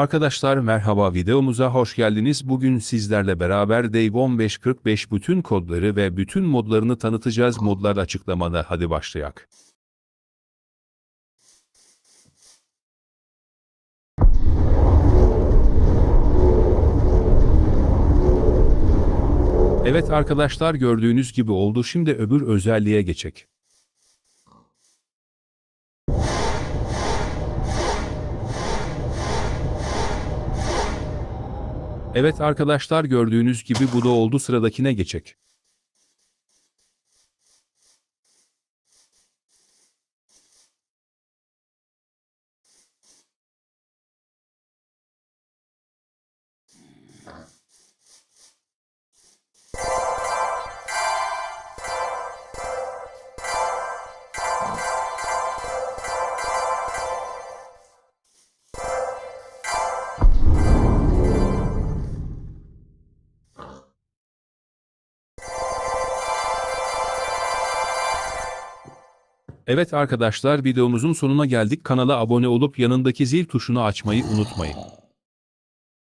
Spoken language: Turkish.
Arkadaşlar merhaba videomuza hoş geldiniz. Bugün sizlerle beraber Dave 1545 bütün kodları ve bütün modlarını tanıtacağız. Modlar açıklamada hadi başlayak. Evet arkadaşlar gördüğünüz gibi oldu. Şimdi öbür özelliğe geçek. Evet arkadaşlar gördüğünüz gibi bu da oldu sıradakine geçek. Evet arkadaşlar videomuzun sonuna geldik. Kanala abone olup yanındaki zil tuşunu açmayı unutmayın.